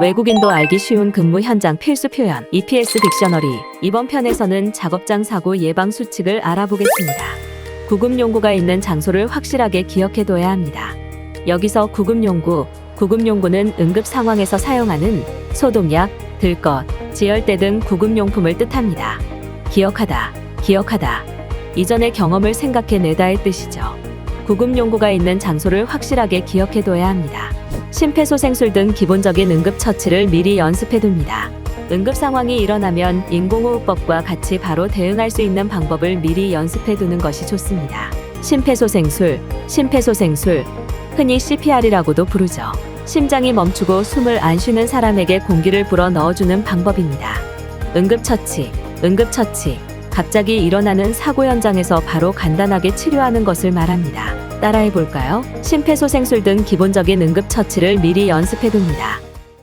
외국인도 알기 쉬운 근무 현장 필수 표현 EPS 딕셔너리 이번 편에서는 작업장 사고 예방 수칙을 알아보겠습니다. 구급 용구가 있는 장소를 확실하게 기억해둬야 합니다. 여기서 구급 용구, 구급 용구는 응급 상황에서 사용하는 소독약, 들것, 지혈대 등 구급 용품을 뜻합니다. 기억하다, 기억하다. 이전의 경험을 생각해내다의 뜻이죠. 구급 용구가 있는 장소를 확실하게 기억해둬야 합니다. 심폐소생술 등 기본적인 응급처치를 미리 연습해둡니다. 응급 상황이 일어나면 인공호흡법과 같이 바로 대응할 수 있는 방법을 미리 연습해두는 것이 좋습니다. 심폐소생술, 심폐소생술, 흔히 CPR이라고도 부르죠. 심장이 멈추고 숨을 안 쉬는 사람에게 공기를 불어 넣어주는 방법입니다. 응급처치, 응급처치. 갑자기 일어나는 사고 현장에서 바로 간단하게 치료하는 것을 말합니다. 따라해 볼까요? 심폐소생술 등 기본적인 응급처치를 미리 연습해 둡니다.